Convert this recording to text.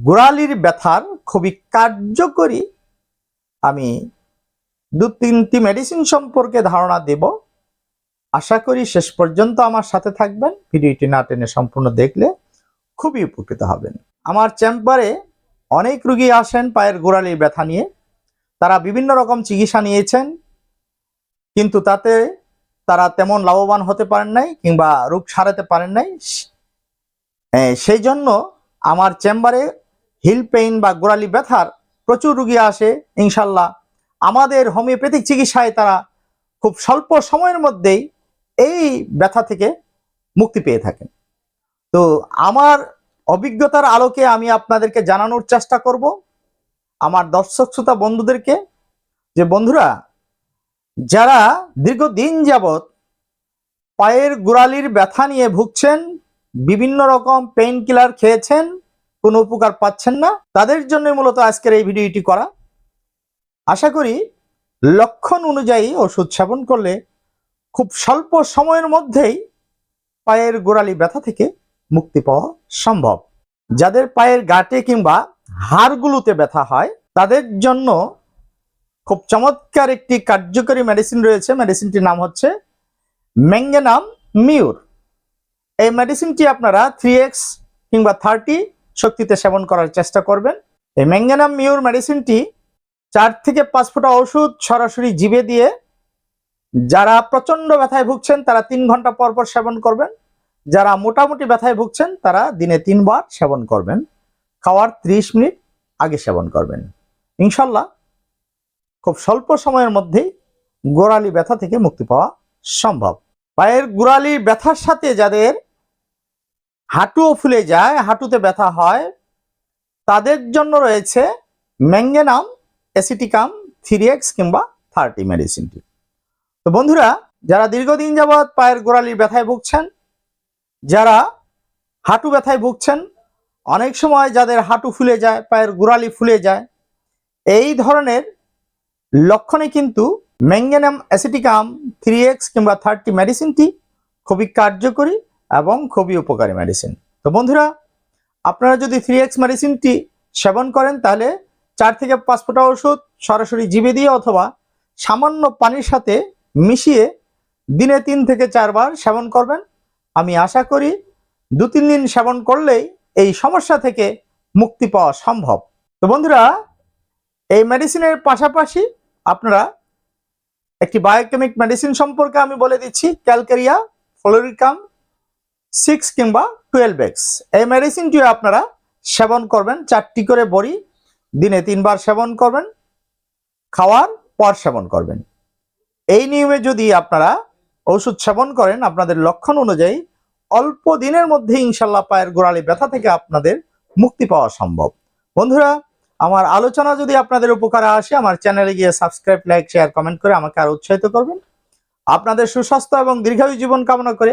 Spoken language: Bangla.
গোড়ালির ব্যথার খুবই কার্যকরী, আমি দু তিনটি মেডিসিন সম্পর্কে ধারণা দেব। আশা করি শেষ পর্যন্ত আমার সাথে থাকবেন। ভিডিওটি না টেনে সম্পূর্ণ দেখলে খুবই উপকৃত হবেন। আমার চেম্বারে অনেক রুগী আসেন পায়ের গোড়ালির ব্যথা নিয়ে। তারা বিভিন্ন রকম চিকিৎসা নিয়েছেন, কিন্তু তাতে তারা তেমন লাভবান হতে পারেন নাই কিংবা রোগ সারাতে পারেন নাই। সেই জন্য আমার চেম্বারে হিল পেইন বা গোড়ালি ব্যথার প্রচুর রুগী আসে, ইনশাল্লাহ। আমাদের হোমিওপ্যাথিক চিকিৎসায় তারা খুব স্বল্প সময়ের মধ্যেই এই ব্যথা থেকে মুক্তি পেয়ে থাকেন। তো আমার অভিজ্ঞতার আলোকে আমি আপনাদেরকে জানানোর চেষ্টা করব, আমার দর্শক শ্রোতা বন্ধুদেরকে, যে বন্ধুরা, যারা দীর্ঘদিন যাবৎ পায়ের গোড়ালির ব্যথা নিয়ে ভুগছেন, বিভিন্ন রকম পেইন কিলার খেয়েছেন কোনো উপকার পাচ্ছেন না, তাদের জন্য মূলত আজকের এই ভিডিওটি করা। আশা করি লক্ষণ অনুযায়ী ওষুধ সেবন করলে খুব স্বল্প সময়ের মধ্যেই পায়ের গোড়ালি ব্যথা থেকে মুক্তি পাওয়া সম্ভব। যাদের পায়ের গাটে কিংবা হাড়গুলোতে ব্যথা হয়, তাদের জন্য খুব চমৎকার একটি কার্যকরী মেডিসিন রয়েছে। মেডিসিনটির নাম হচ্ছে ম্যাঙ্গেনাম মিউর। এই মেডিসিনটি আপনারা থ্রি এক্স কিংবা থার্টি শক্তিতে সেবন করার চেষ্টা করবেন। এই ম্যাঙ্গানাম মিউর মেডিসিনটি চার থেকে পাঁচ ফোঁটা ওষুধ সরাসরি জিভে দিয়ে যারা প্রচণ্ড ব্যথায় ভুগছেন, তারা তিন ঘণ্টা পর পর সেবন করবেন। যারা মোটামুটি ব্যথায় ভুগছেন, তারা দিনে তিনবার সেবন করবেন। খাওয়ার ত্রিশ মিনিট আগে সেবন করবেন। ইনশাল্লাহ খুব স্বল্প সময়ের মধ্যেই গোড়ালি ব্যথা থেকে মুক্তি পাওয়া সম্ভব। পায়ের গোড়ালি ব্যথার সাথে যাদের হাঁটুও ফুলে যায়, হাঁটুতে ব্যথা হয়। তাদের জন্য রয়েছে ম্যাঙ্গেনাম অ্যাসিটিকাম থ্রি এক্স কিংবা থার্টি মেডিসিনটি তো বন্ধুরা, যারা দীর্ঘদিন যাবৎ পায়ের গোড়ালির ব্যথায় ভুগছেন, যারা হাঁটু ব্যথায় ভুগছেন, অনেক সময় যাদের হাঁটু ফুলে যায়, পায়ের গোড়ালি ফুলে যায়, এই ধরনের লক্ষণে কিন্তু ম্যাঙ্গেনাম অ্যাসিটিকাম থ্রি এক্স কিংবা থার্টি মেডিসিনটি খুবই কার্যকরী। এবং খুবই উপকারী মেডিসিন তো বন্ধুরা, আপনারা যদি থ্রি এক্স মেডিসিনটি সেবন করেন, তাহলে চার থেকে পাঁচ ফোঁটা ওষুধ সরাসরি জিভে দিয়ে অথবা সামান্য পানির সাথে মিশিয়ে দিনে তিন থেকে চারবার সেবন করবেন। আমি আশা করি দু তিন দিন সেবন করলেই এই সমস্যা থেকে মুক্তি পাওয়া সম্ভব। তো বন্ধুরা, এই মেডিসিনের পাশাপাশি আপনারা একটি বায়োকেমিক মেডিসিন সম্পর্কে আমি বলে দিচ্ছি ক্যালকেরিয়া ফ্লোরিকাম সিক্স কিংবা টুয়েলভ এক্স এই মেডিসিনটিও আপনারা সেবন করবেন, চারটি করে বড়ি দিনে তিনবার সেবন করবেন, খাওয়ার পর সেবন করবেন। এই নিয়মে যদি আপনারা ওষুধ সেবন করেন, আপনাদের লক্ষণ অনুযায়ী অল্প দিনের মধ্যে ইনশাল্লাহ পায়ের গোড়ালি ব্যথা থেকে আপনাদের মুক্তি পাওয়া সম্ভব। বন্ধুরা, আমার আলোচনা যদি আপনাদের উপকারে আসে, আমার চ্যানেলে গিয়ে সাবস্ক্রাইব, লাইক শেয়ার কমেন্ট করে আমাকে আরও উৎসাহিত করবেন। আপনাদের সুস্বাস্থ্য এবং দীর্ঘায়ু জীবন কামনা করে